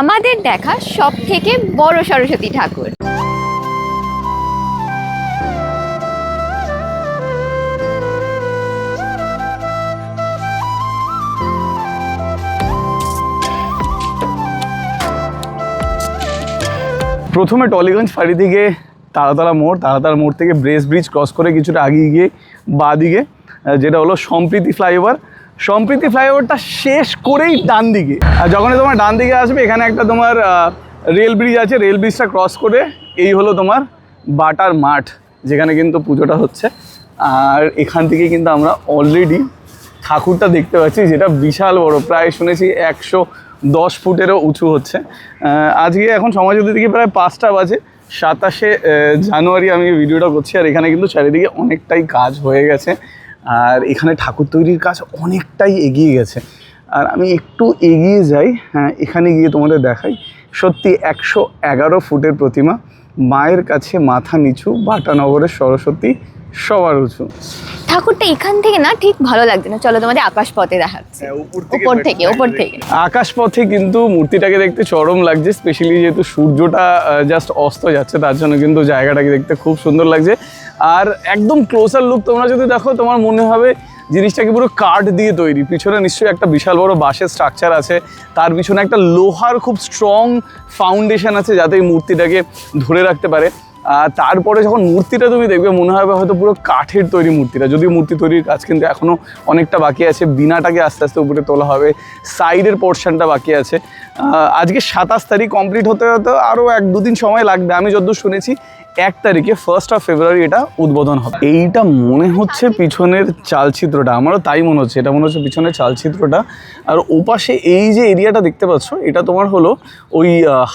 আমাদের দেখা সব থেকে বড় সরস্বতী ঠাকুর। প্রথমে টলিগঞ্জ ফাঁড়ি থেকে তারাতলা মোড় তারাতলা মোড় থেকে ব্রেস ব্রিজ ক্রস করে কিছুটা আগিয়ে গিয়ে বাঁ দিকে যেটা হলো সম্প্রীতি ফ্লাইওভার। সম্প্রীতি ফ্লাইওভারটা শেষ করেই ডান দিকে আর যখনই তোমার ডান দিকে আসবে, এখানে একটা তোমার রেল ব্রিজ আছে, রেল ব্রিজটা ক্রস করে এই হলো তোমার বাটার মাঠ, যেখানে কিন্তু পুজোটা হচ্ছে। আর এখান থেকে কিন্তু আমরা অলরেডি ঠাকুরটা দেখতে পাচ্ছি, যেটা বিশাল বড়, প্রায় শুনেছি একশো দশ ফুটেরও উঁচু হচ্ছে। আজকে এখন সময় যদি দিকে প্রায় পাঁচটা বাজে, সাতাশে জানুয়ারি আমি ভিডিওটা করছি, আর এখানে কিন্তু চারিদিকে অনেকটাই কাজ হয়ে গেছে। আর এখানে ঠাকুর তৈরির কাজ অনেকটাই এগিয়ে গেছে। আর আমি একটু এগিয়ে যাই হ্যাঁ এখানে গিয়ে তোমাদের দেখাই। সত্যি একশো এগারো ফুটের প্রতিমা, মায়ের কাছে মাথা নিচু, বাটানগরের সরস্বতী সবার উঁচু ঠাকুরটা এখান থেকে না ঠিক ভালো লাগছে না। চলো তোমাদের আকাশ পথে দেখাচ্ছে উপর থেকে উপর থেকে আকাশ পথে কিন্তু মূর্তিটাকে দেখতে চরম লাগছে স্পেশালি যেহেতু সূর্যটা জাস্ট অস্ত যাচ্ছে তার জন্য কিন্তু জায়গাটাকে দেখতে খুব সুন্দর লাগছে। আর একদম ক্লোজার লুক তোমরা যদি দেখো তোমার মনে হবে জিনিসটাকে পুরো কাঠ দিয়ে তৈরি। পিছনে নিশ্চয়ই একটা বিশাল বড় বাঁশের স্ট্রাকচার আছে। তার পিছনে একটা লোহার খুব স্ট্রং ফাউন্ডেশন আছে যাতে এই মূর্তিটাকে ধরে রাখতে পারে। তারপরে যখন মূর্তিটা তুমি দেখবে, মনে হবে হয়তো পুরো কাঠের তৈরি মূর্তিটা। যদিও মূর্তি তৈরির কাজ কিন্তু এখনও অনেকটা বাকি আছে। বিনাটাকে আস্তে আস্তে উপরে তোলা হবে। সাইডের পোর্শনটা বাকি আছে। আজকে সাতাশ তারিখ কমপ্লিট হতে হতে আরও এক দুদিন সময় লাগবে। আমি যতদূর শুনেছি, এক তারিখে ফার্স্ট অফ ফেব্রুয়ারি এটা উদ্বোধন হবে। এইটা মনে হচ্ছে পিছনের চালচিত্রটা। আমারও তাই মনে হচ্ছে। এটা মনে হচ্ছে পিছনের চালচিত্রটা। আর ওপাশে এই যে এরিয়াটা দেখতে পাচ্ছ, এটা তোমার হলো ওই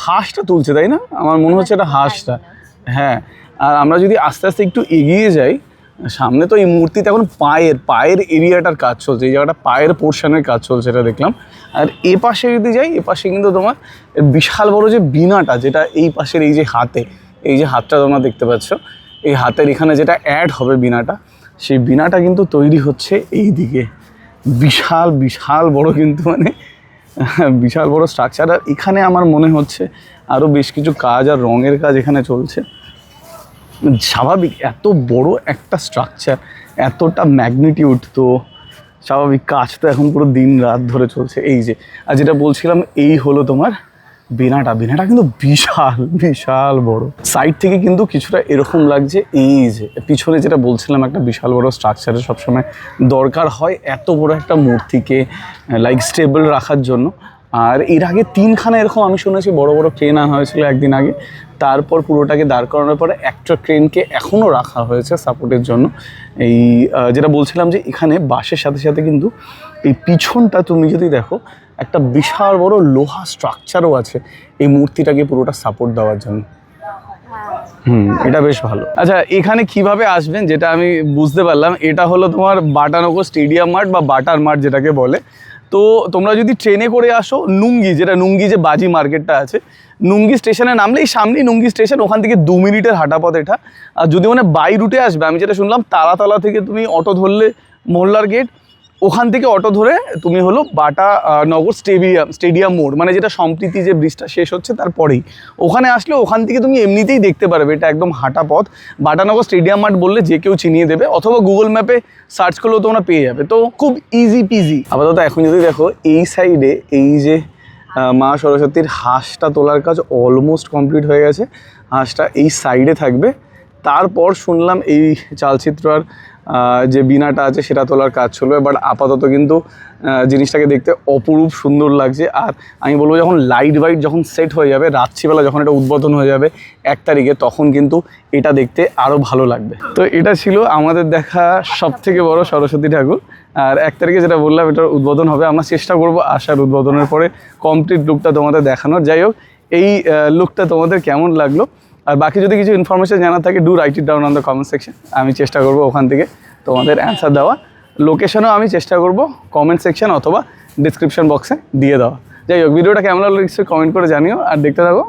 হাঁসটা তুলছে, তাই না? আমার মনে হচ্ছে এটা হাঁসটা। হ্যাঁ আর আমরা যদি আস্তে আস্তে একটু এগিয়ে যাই, সামনে তো এই মূর্তিতে এখন পায়ের পায়ের এরিয়াটার কাজ চলছে, এই জায়গাটা পায়ের পোর্শনের কাজ চলছে, এটা দেখলাম। আর এ পাশে যদি যাই, এ পাশে কিন্তু তোমার বিশাল বড় যে বিনাটা যেটা এই পাশের এই যে হাতে, এই যে হাতটা তোমরা দেখতে পাচ্ছ, এই হাতের এখানে যেটা অ্যাড হবে বিনাটা সেই বিনাটা কিন্তু তৈরি হচ্ছে এই দিকে। বিশাল বিশাল বড় কিন্তু মানে বিশাল বড় স্ট্রাকচার আর এখানে আমার মনে হচ্ছে আরও বেশ কিছু কাজ আর রঙের কাজ এখানে চলছে। স্বাভাবিক, এত বড় একটা স্ট্রাকচার এতটা ম্যাগনিটিউড তো স্বাভাবিক কাজ তো এখন পুরো দিন রাত ধরে চলছে। এই যে, আর যেটা বলছিলাম, এই হলো তোমার বিনাটা। বিনাটা কিন্তু বিশাল বিশাল বড়। সাইড থেকে কিন্তু কিছুটা এরকম লাগছে, এই যে, পিছনে যেটা বলছিলাম, একটা বিশাল বড় স্ট্রাকচারে সবসময় দরকার হয় এত বড় একটা মূর্তিকে লাইক স্টেবল রাখার জন্য। আর এর আগে তিনখানা এরকম আমি শুনেছি, বড় বড় ক্রেন আনা হয়েছিল একদিন আগে। তারপর পুরোটাকে দাঁড় করানোর পরে একটা ক্রেনকে এখনও রাখা হয়েছে সাপোর্টের জন্য। এই যেটা বলছিলাম যে এখানে বাসের সাথে সাথে কিন্তু এই পিছনটা তুমি যদি দেখো, একটা বিশাল বড় লোহা স্ট্রাকচারও আছে। এই মূর্তিটাকে পুরোটা সাপোর্ট দেওয়ার জন্য। হুম, এটা বেশ ভালো। আচ্ছা এখানে কীভাবে আসবেন যেটা আমি বুঝতে পারলাম, এটা হলো তোমার বাটানগর স্টেডিয়াম মাঠ বা বাটার মাঠ যেটাকে বলে। তো তোমরা যদি ট্রেনে করে আসো, নুঙ্গি, যেটা নুঙ্গি যে বাজি মার্কেটটা আছে, নুঙ্গি স্টেশনে নামলেই সামনেই নুঙ্গি স্টেশন, ওখান থেকে দু মিনিটের হাঁটাপথ এটা। আর যদি মানে বাই রুটে আসবে, আমি যেটা শুনলাম তালাতলা থেকে তুমি অটো ধরলে মোল্লার গেট ওখান থেকে অটো ধরে তুমি হলো বাটা নগর স্টেডিয়াম স্টেডিয়াম মোড় মানে যেটা সম্প্রীতি যে ব্রিজটা শেষ হচ্ছে তারপরেই ওখানে আসলে ওখান থেকে তুমি এমনিতেই দেখতে পারবে, এটা একদম হাঁটা পথ। বাটানগর স্টেডিয়াম মাঠ বললে যে কেউ চিনিয়ে দেবে, অথবা গুগল ম্যাপে সার্চ করলেও তোমরা পেয়ে যাবে। তো খুব ইজি পিজি আপাতত এখন যদি দেখো, এই সাইডে এই যে মা সরস্বতীর হাঁসটা তোলার কাজ অলমোস্ট কমপ্লিট হয়ে গেছে। হাঁসটা এই সাইডে থাকবে। তারপর শুনলাম এই চালচিত্র আর যে বিনাটা আছে সেটা তোলার কাজ চলবে বাট আপাতত কিন্তু জিনিসটাকে দেখতে অপরূপ সুন্দর লাগছে। আর আমি বলব যখন লাইট বাইট যখন সেট হয়ে যাবে, রাত্রিবেলা যখন এটা উদ্বোধন হয়ে যাবে, এক তারিখে, তখন কিন্তু এটা দেখতে আরও ভালো লাগবে। তো এটা ছিল আমাদের দেখা সব থেকে বড় সরস্বতী ঠাকুর। আর এক তারিখে যেটা বললাম, এটার উদ্বোধন হবে। আমরা চেষ্টা করব আসার উদ্বোধনের পরে কমপ্লিট লুকটা তোমাদের দেখানোর। যাই হোক এই লুকটা তোমাদের কেমন লাগল? আর বাকি যদি কিছু ইনফরমেশন জানা থাকে do write it down on the comment section আমি চেষ্টা করব ওখান থেকে তোমাদের অ্যান্সার দেওয়া। লোকেশনও আমি চেষ্টা করব কমেন্ট সেকশন অথবা ডিসক্রিপশন বক্সে দিয়ে দেওয়া। যাই হোক ভিডিওটা কেমন লাগল, নিশ্চয়ই কমেন্ট করে জানিও। আর দেখতে থাকো।